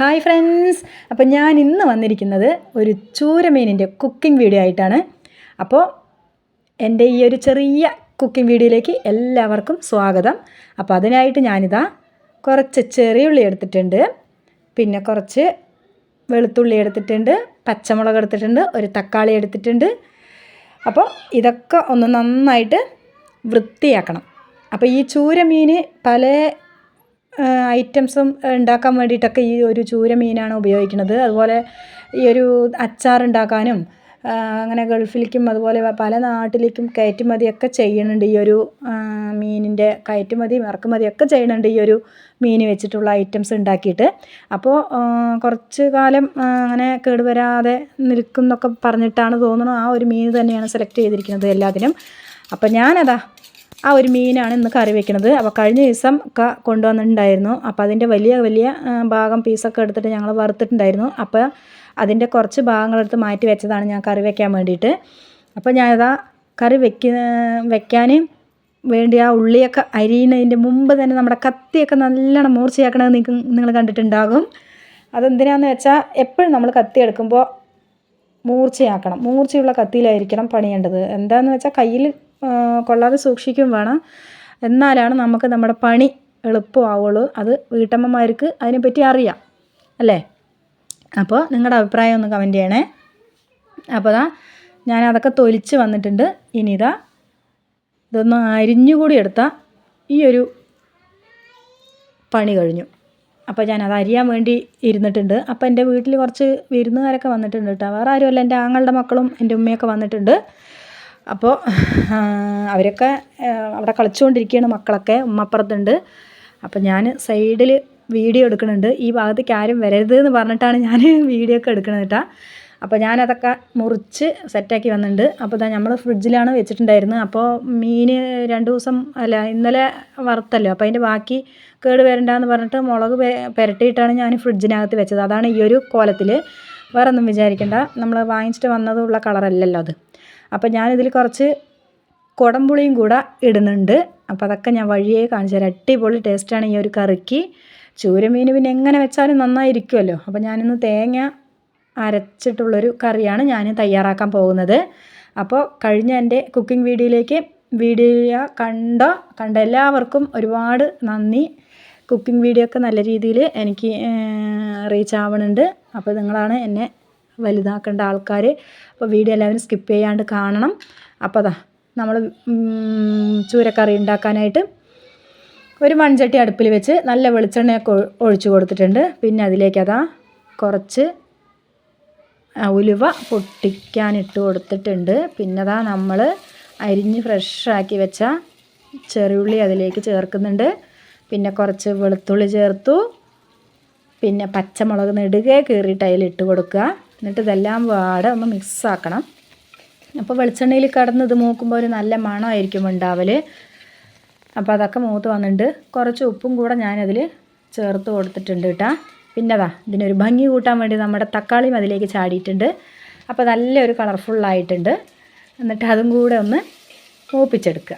Hi friends അപ്പോൾ ഞാൻ ഇന്ന് വന്നിരിക്കുന്നത് ഒരു ചൂരമീനിന്റെ കുക്കിംഗ് വീഡിയോ ആയിട്ടാണ്. അപ്പോൾ എന്റെ ഈ ഒരു ചെറിയ കുക്കിംഗ് വീഡിയോയിലേക്ക് എല്ലാവർക്കും സ്വാഗതം. അപ്പോൾ അതിനായിട്ട് ഞാനിതാ കുറച്ച് ചെറിയ ഉള്ളി എടുത്തിട്ടുണ്ട്. പിന്നെ കുറച്ച് വെളുത്തുള്ളി എടുത്തിട്ടുണ്ട്. പച്ചമുളക് എടുത്തിട്ടുണ്ട്. ഒരു തക്കാളി എടുത്തിട്ടുണ്ട്. അപ്പോൾ ഇതൊക്കെ ഒന്ന് നന്നായിട്ട് വൃത്തിയാക്കണം. അപ്പോൾ ഈ ചൂരമീൻ പല ഐറ്റംസും ഉണ്ടാക്കാൻ വേണ്ടിയിട്ടൊക്കെ ഈ ഒരു ചൂര മീനാണ് ഉപയോഗിക്കുന്നത്. അതുപോലെ ഈ ഒരു അച്ചാർ ഉണ്ടാക്കാനും അങ്ങനെ ഗൾഫിലേക്കും അതുപോലെ പല നാട്ടിലേക്കും കയറ്റുമതിയൊക്കെ ചെയ്യുന്നുണ്ട് ഈ ഒരു മീനിന്റെ കയറ്റുമതിയും ഇറക്കുമതിയൊക്കെ ചെയ്യുന്നുണ്ട് ഈ ഒരു മീൻ വെച്ചിട്ടുള്ള ഐറ്റംസ് ഉണ്ടാക്കിയിട്ട്. അപ്പോൾ കുറച്ച് കാലം അങ്ങനെ കേടുവരാതെ നിൽക്കുന്നൊക്കെ പറഞ്ഞിട്ടാണ് തോന്നുന്നു ആ ഒരു മീൻ തന്നെയാണ് സെലക്ട് ചെയ്തിരിക്കുന്നത് എല്ലാത്തിനും. അപ്പോൾ ഞാനതാ ആ ഒരു മീനാണ് ഇന്ന് കറി വെക്കുന്നത് അപ്പോൾ കഴിഞ്ഞ ദിവസം ക കൊണ്ടുവന്നിട്ടുണ്ടായിരുന്നു. അപ്പോൾ അതിന്റെ വലിയ വലിയ ഭാഗം പീസൊക്കെ എടുത്തിട്ട് ഞങ്ങൾ വറുത്തിട്ടുണ്ടായിരുന്നു. അപ്പോൾ അതിന്റെ കുറച്ച് ഭാഗങ്ങളെടുത്ത് മാറ്റി വെച്ചതാണ് ഞാൻ കറി വെക്കാൻ വേണ്ടിയിട്ട്. അപ്പോൾ ഞാനതാ കറി വെക്ക വെക്കാൻ വേണ്ടി ആ ഉള്ളിയൊക്കെ അരിയുന്നതിന്റെ മുമ്പ് തന്നെ നമ്മുടെ കത്തിയൊക്കെ നല്ലോണം മൂർച്ചയാക്കണത് നിങ്ങൾ കണ്ടിട്ടുണ്ടാകും. അതെന്തിനാന്ന് വെച്ചാൽ എപ്പോഴും നമ്മൾ കത്തി എടുക്കുമ്പോൾ മൂർച്ചയാക്കണം. മൂർച്ചയുള്ള കത്തിയിലായിരിക്കണം പണിയേണ്ടത്. എന്താണെന്ന് വെച്ചാൽ കയ്യിൽ കൊള്ളാതെ സൂക്ഷിക്കും വേണം. എന്നാലാണ് നമുക്ക് നമ്മുടെ പണി എളുപ്പമാവുള്ളൂ. അത് വീട്ടമ്മമാർക്ക് അതിനെപ്പറ്റി അറിയാം. അല്ലേ? അപ്പോൾ നിങ്ങളുടെ അഭിപ്രായം ഒന്ന് കമന്റ് ചെയ്യണേ. അപ്പോൾ ദാ ഞാൻ അതൊക്കെ തൊലിച്ച് വന്നിട്ടുണ്ട്. ഇനി ഇതാ ഇതൊന്ന് അരിഞ്ഞുകൂടി എടുത്താൽ ഈ ഒരു പണി കഴിഞ്ഞു. അപ്പോൾ ഞാൻ അത് അരിയാൻ വേണ്ടി ഇരുന്നിട്ടുണ്ട്. അപ്പോൾ എന്റെ വീട്ടിൽ കുറച്ച് വിരുന്നുകാരൊക്കെ വന്നിട്ടുണ്ട് കേട്ടോ. വേറെ ആരുമല്ല. എന്റെ ആങ്ങളുടെ മക്കളും എന്റെ ഉമ്മയൊക്കെ വന്നിട്ടുണ്ട്. അപ്പോൾ അവരൊക്കെ അവിടെ കളിച്ചുകൊണ്ടിരിക്കുകയാണ് മക്കളൊക്കെ ഉമ്മപ്പുറത്തുണ്ട്. അപ്പോൾ ഞാൻ സൈഡിൽ വീഡിയോ എടുക്കുന്നുണ്ട്. ഈ ഭാഗത്തേക്ക് ആരും വരരുത് എന്ന് പറഞ്ഞിട്ടാണ് ഞാൻ വീഡിയോ ഒക്കെ എടുക്കുന്നത് കേട്ടോ. അപ്പോൾ ഞാനതൊക്കെ മുറിച്ച് സെറ്റാക്കി വന്നിട്ടുണ്ട്. അപ്പോൾ ഇതാ നമ്മൾ ഫ്രിഡ്ജിലാണ് വെച്ചിട്ടുണ്ടായിരുന്നത്. അപ്പോൾ മീൻ രണ്ട് ദിവസം അല്ല ഇന്നലെ വറുത്തല്ലോ. അപ്പോൾ അതിന്റെ ബാക്കി കേട് വരണ്ടെന്ന് പറഞ്ഞിട്ട് മുളക് പുരട്ടിയിട്ടാണ് ഞാൻ ഫ്രിഡ്ജിനകത്ത് വെച്ചത്. അതാണ് ഈ ഒരു കോലത്തിൽ വേറെ ഒന്നും വിചാരിക്കേണ്ട. നമ്മൾ വാങ്ങിച്ചിട്ട് വന്നതുള്ള കളറല്ലല്ലോ അത്. അപ്പോൾ ഞാനിതിൽ കുറച്ച് കുടംപുളിയും കൂടെ ഇടുന്നുണ്ട്. അപ്പോൾ അതൊക്കെ ഞാൻ വഴിയേ കാണിച്ചു തരാം. അടിപൊളി ടേസ്റ്റാണ് ഈ ഒരു കറിക്ക്. ചൂരമീൻ പിന്നെ എങ്ങനെ വെച്ചാലും നന്നായിരിക്കുമല്ലോ. അപ്പോൾ ഞാനിന്ന് തേങ്ങ അരച്ചിട്ടുള്ളൊരു കറിയാണ് ഞാൻ തയ്യാറാക്കാൻ പോകുന്നത്. അപ്പോൾ കഴിഞ്ഞ എന്റെ കുക്കിംഗ് വീഡിയോയിലേക്ക് വീഡിയോ കണ്ട കണ്ട എല്ലാവർക്കും ഒരുപാട് നന്ദി. കുക്കിംഗ് വീഡിയോ ഒക്കെ നല്ല രീതിയിൽ എനിക്ക് റീച്ച് ആവണുണ്ട്. അപ്പോൾ നിങ്ങളാണ് എന്നെ വലുതാക്കേണ്ട ആൾക്കാർ അപ്പോൾ വീഡിയോ എല്ലാവരും സ്കിപ്പ് ചെയ്യാണ്ട് കാണണം. അപ്പോൾ അതാ നമ്മൾ ചൂരക്കറി ഉണ്ടാക്കാനായിട്ട് ഒരു മൺചട്ടി അടുപ്പിൽ വെച്ച് നല്ല വെളിച്ചെണ്ണയൊക്കെ ഒഴിച്ചു കൊടുത്തിട്ടുണ്ട്. പിന്നെ അതിലേക്ക് അതാ കുറച്ച് ഉലുവ പൊട്ടിക്കാനിട്ട് കൊടുത്തിട്ടുണ്ട്. പിന്നെ അതാ നമ്മൾ അരിഞ്ഞ് ഫ്രഷാക്കി വെച്ച ചെറിയുള്ളി അതിലേക്ക് ചേർക്കുന്നുണ്ട്. പിന്നെ കുറച്ച് വെളുത്തുള്ളി ചേർത്തു. പിന്നെ പച്ചമുളക് നെടുകെ കീറിയിട്ട് അതിലിട്ട് കൊടുക്കുക. എന്നിട്ട് ഇതെല്ലാം പാടെ ഒന്ന് മിക്സാക്കണം അപ്പോൾ വെളിച്ചെണ്ണയിൽ കടന്ന് ഇത് മൂക്കുമ്പോൾ ഒരു നല്ല മണമായിരിക്കും ഉണ്ടാവൽ അപ്പോൾ അതൊക്കെ മൂത്ത് വന്നിട്ടുണ്ട് കുറച്ച് ഉപ്പും കൂടെ ഞാനതിൽ ചേർത്ത് കൊടുത്തിട്ടുണ്ട് കേട്ടോ. പിന്നെ അതാ ഇതിനൊരു ഭംഗി കൂട്ടാൻ വേണ്ടി നമ്മുടെ തക്കാളിയും അതിലേക്ക് ചാടിയിട്ടുണ്ട്. അപ്പോൾ നല്ലൊരു കളർഫുള്ളായിട്ടുണ്ട് എന്നിട്ട് അതും കൂടെ ഒന്ന് മൂപ്പിച്ചെടുക്കുക.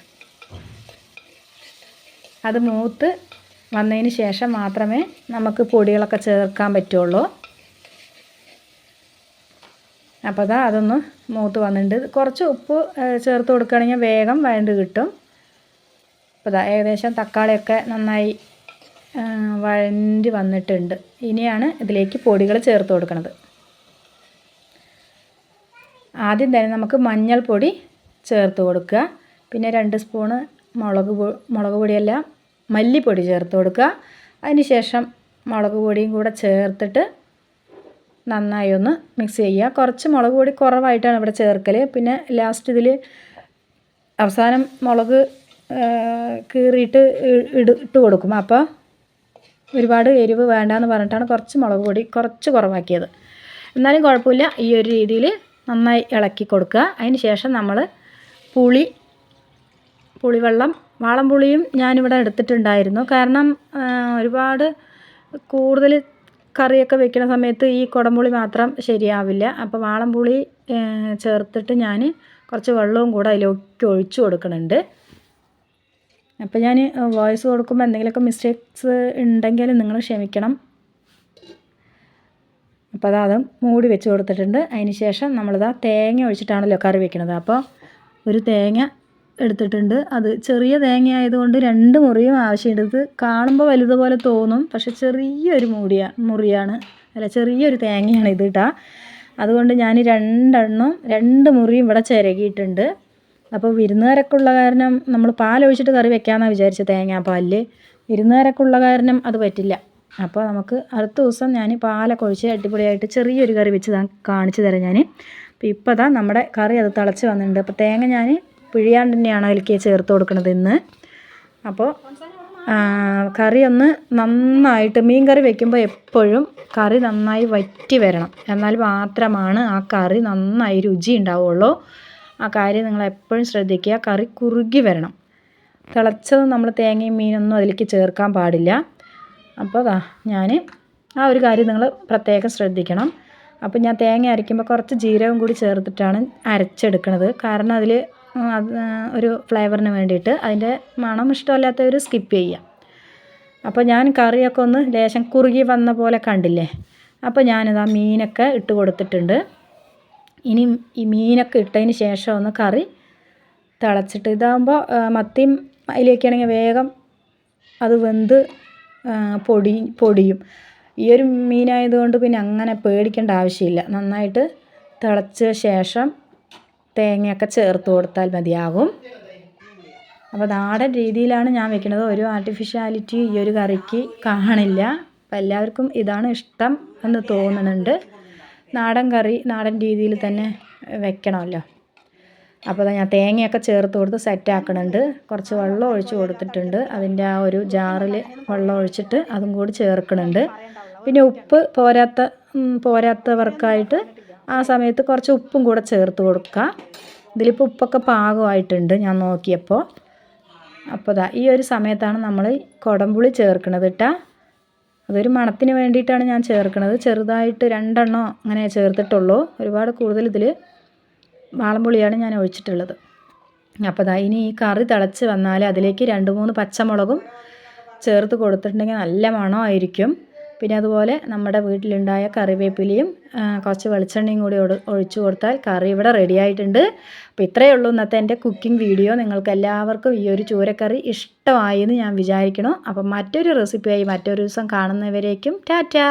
അത് മൂത്ത് വന്നതിന് ശേഷം മാത്രമേ നമുക്ക് പൊടികളൊക്കെ ചേർക്കാൻ പറ്റുള്ളൂ. അപ്പോൾ അതാ അതൊന്ന് മൂത്ത് വന്നിട്ടുണ്ട്. കുറച്ച് ഉപ്പ് ചേർത്ത് കൊടുക്കുകയാണെങ്കിൽ വേഗം വഴണ്ട് കിട്ടും. അപ്പോൾ ദാ ഏകദേശം തക്കാളിയൊക്കെ നന്നായി വഴണ്ടി വന്നിട്ടുണ്ട്. ഇനിയാണ് ഇതിലേക്ക് പൊടികൾ ചേർത്ത് കൊടുക്കുന്നത് ആദ്യം തന്നെ നമുക്ക് മഞ്ഞൾപ്പൊടി ചേർത്ത് കൊടുക്കുക. പിന്നെ രണ്ട് സ്പൂണ് മുളക് മുളക് പൊടിയല്ല മല്ലിപ്പൊടി ചേർത്ത് കൊടുക്കുക. അതിന് ശേഷം മുളക് പൊടിയും കൂടെ ചേർത്തിട്ട് നന്നായി ഒന്ന് മിക്സ് ചെയ്യുക. കുറച്ച് മുളക് പൊടി കുറവായിട്ടാണ് ഇവിടെ ചേർക്കൽ പിന്നെ ലാസ്റ്റ് ഇതിൽ അവസാനം മുളക് കീറിയിട്ട് ഇട് ഇട്ട് കൊടുക്കും. അപ്പോൾ ഒരുപാട് എരിവ് വേണ്ടാന്ന് പറഞ്ഞിട്ടാണ് കുറച്ച് മുളക് പൊടി കുറച്ച് കുറവാക്കിയത്. എന്നാലും കുഴപ്പമില്ല. ഈ ഒരു രീതിയിൽ നന്നായി ഇളക്കി കൊടുക്കുക. അതിന് ശേഷം നമ്മൾ പുളി പുളിവെള്ളം വാളം പുളിയും ഞാനിവിടെ എടുത്തിട്ടുണ്ടായിരുന്നു. കാരണം ഒരുപാട് കൂടുതൽ കറിയൊക്കെ വെക്കുന്ന സമയത്ത് ഈ കുടംപുളി മാത്രം ശരിയാവില്ല. അപ്പോൾ വാളംപുളി ചേർത്തിട്ട് ഞാൻ കുറച്ച് വെള്ളവും കൂടെ അതിലേക്ക് ഒഴിച്ചു കൊടുക്കുന്നുണ്ട് അപ്പോൾ ഞാൻ വോയിസ് കൊടുക്കുമ്പോൾ എന്തെങ്കിലുമൊക്കെ മിസ്റ്റേക്സ് ഉണ്ടെങ്കിൽ നിങ്ങൾ ക്ഷമിക്കണം. അപ്പോൾ അത് മൂടി വെച്ച് കൊടുത്തിട്ടുണ്ട്. അതിന് ശേഷം നമ്മളിതാ തേങ്ങ ഒഴിച്ചിട്ടാണല്ലോ കറി വെക്കുന്നത് അപ്പോൾ ഒരു തേങ്ങ എടുത്തിട്ടുണ്ട്. അത് ചെറിയ തേങ്ങ ആയതുകൊണ്ട് രണ്ട് മുറിയും ആവശ്യമുണ്ട് കാണുമ്പോൾ വലുതുപോലെ തോന്നും. പക്ഷെ ചെറിയൊരു മുടിയ മുറിയാണ്. അല്ല ചെറിയൊരു തേങ്ങയാണ് ഇത് കേട്ടോ അതുകൊണ്ട് ഞാൻ രണ്ടെണ്ണം രണ്ട് മുറിയും ഇവിടെ ചിരകിയിട്ടുണ്ട്. അപ്പോൾ വിരുന്നുകാരൊക്കെ ഉള്ള കാരണം നമ്മൾ പാലൊഴിച്ചിട്ട് കറി വെക്കാമെന്നാണ് വിചാരിച്ചത് തേങ്ങാപ്പാലിൽ വിരുന്നുകാരൊക്കെ കാരണം അത് പറ്റില്ല. അപ്പോൾ നമുക്ക് അടുത്ത ദിവസം ഞാൻ പാലൊക്കെ ഒഴിച്ച് അടിപൊളിയായിട്ട് ചെറിയൊരു കറി വെച്ച് കാണിച്ചു തരാം ഞാൻ അപ്പോൾ ഇപ്പോൾ അതാ നമ്മുടെ കറി അത് തിളച്ച് വന്നിട്ടുണ്ട്. അപ്പോൾ തേങ്ങ ഞാൻ പിഴിയാണ്ട് തന്നെയാണ് അതിലേക്ക് ചേർത്ത് കൊടുക്കുന്നത് ഇന്ന്. അപ്പോൾ കറി ഒന്ന് നന്നായിട്ട് മീൻ കറി വെക്കുമ്പോൾ എപ്പോഴും കറി നന്നായി വറ്റി വരണം. എന്നാൽ മാത്രമാണ് ആ കറി നന്നായി രുചി ഉണ്ടാവുള്ളൂ. ആ കാര്യം നിങ്ങൾ എപ്പോഴും ശ്രദ്ധിക്കുക. കറി കുറുകി വരണം. തിളച്ചത് നമ്മൾ തേങ്ങയും മീനൊന്നും അതിലേക്ക് ചേർക്കാൻ പാടില്ല. അപ്പോൾ ഞാൻ ആ ഒരു കാര്യം നിങ്ങൾ പ്രത്യേകം ശ്രദ്ധിക്കണം. അപ്പോൾ ഞാൻ തേങ്ങ അരയ്ക്കുമ്പോൾ കുറച്ച് ജീരകം കൂടി ചേർത്തിട്ടാണ് അരച്ചെടുക്കുന്നത് കാരണം അതിൽ അത് ഒരു ഫ്ലേവറിന് വേണ്ടിയിട്ട് അതിന്റെ മണം ഇഷ്ടമല്ലാത്തവർ സ്കിപ്പ് ചെയ്യാം. അപ്പോൾ ഞാൻ കറിയൊക്കെ ഒന്ന് ലേശം കുറുകി വന്ന പോലെ കണ്ടില്ലേ? അപ്പോൾ ഞാനിതാ മീനൊക്കെ ഇട്ട് കൊടുത്തിട്ടുണ്ട്. ഇനി ഈ മീനൊക്കെ ഇട്ടതിന് ശേഷം ഒന്ന് കറി തിളച്ചിട്ട് ഇതാകുമ്പോൾ മത്തിയും അതിലേക്കാണെങ്കിൽ വേഗം അത് വെന്ത് പൊടി പൊടിയും. ഈ ഒരു മീനായതുകൊണ്ട് പിന്നെ അങ്ങനെ പേടിക്കേണ്ട ആവശ്യമില്ല. നന്നായിട്ട് തിളച്ച ശേഷം തേങ്ങയൊക്കെ ചേർത്ത് കൊടുത്താൽ മതിയാകും. അപ്പോൾ നാടൻ രീതിയിലാണ് ഞാൻ വെക്കുന്നത്. ഒരു ആർട്ടിഫിഷ്യാലിറ്റി ഈ ഒരു കറിക്ക് കാണില്ല. അപ്പം എല്ലാവർക്കും ഇതാണ് ഇഷ്ടം എന്ന് തോന്നുന്നുണ്ട്. നാടൻ കറി നാടൻ രീതിയിൽ തന്നെ വെക്കണമല്ലോ. അപ്പോൾ ഞാൻ തേങ്ങയൊക്കെ ചേർത്ത് കൊടുത്ത് സെറ്റാക്കണുണ്ട് കുറച്ച് വെള്ളം ഒഴിച്ച് കൊടുത്തിട്ടുണ്ട്. അതിന്റെ ആ ഒരു ജാറിൽ വെള്ളം ഒഴിച്ചിട്ട് അതും കൂടി ചേർക്കണുണ്ട്. പിന്നെ ഉപ്പ് പോരാത്ത പോരാത്തവർക്കായിട്ട് ആ സമയത്ത് കുറച്ച് ഉപ്പും കൂടെ ചേർത്ത് കൊടുക്കുക ഇതിലിപ്പോൾ ഉപ്പൊക്കെ പാകമായിട്ടുണ്ട് ഞാൻ നോക്കിയപ്പോൾ അപ്പോൾ ഇതാ ഈ ഒരു സമയത്താണ് നമ്മൾ കുടംപുളി ചേർക്കുന്നത് കേട്ടോ അതൊരു മണത്തിന് വേണ്ടിയിട്ടാണ് ഞാൻ ചേർക്കുന്നത് ചെറുതായിട്ട് രണ്ടെണ്ണം അങ്ങനെ ചേർത്തിട്ടുള്ളൂ. ഒരുപാട് കൂടുതൽ ഇതിൽ വാളംപുളിയാണ് ഞാൻ ഒഴിച്ചിട്ടുള്ളത്. അപ്പോൾ ദാ ഇനി ഈ കറി തിളച്ച് വന്നാൽ അതിലേക്ക് രണ്ട് മൂന്ന് പച്ചമുളകും ചേർത്ത് കൊടുത്തിട്ടുണ്ടെങ്കിൽ നല്ല മണമായിരിക്കും. പിന്നെ അതുപോലെ നമ്മുടെ വീട്ടിലുണ്ടായ കറിവേപ്പിലയും കുറച്ച് വെളിച്ചെണ്ണയും കൂടി ഒഴിച്ചു കൊടുത്താൽ കറി ഇവിടെ റെഡി ആയിട്ടുണ്ട്. അപ്പോൾ ഇത്രയേ ഉള്ളൂ ഇന്നത്തെ എന്റെ കുക്കിംഗ് വീഡിയോ നിങ്ങൾക്ക് എല്ലാവർക്കും ഈ ഒരു ചൂരക്കറി ഇഷ്ടമായി എന്ന് ഞാൻ വിചാരിക്കണം അപ്പം മറ്റൊരു റെസിപ്പിയായി മറ്റൊരു ദിവസം കാണുന്നവരേക്കും ടാറ്റാ!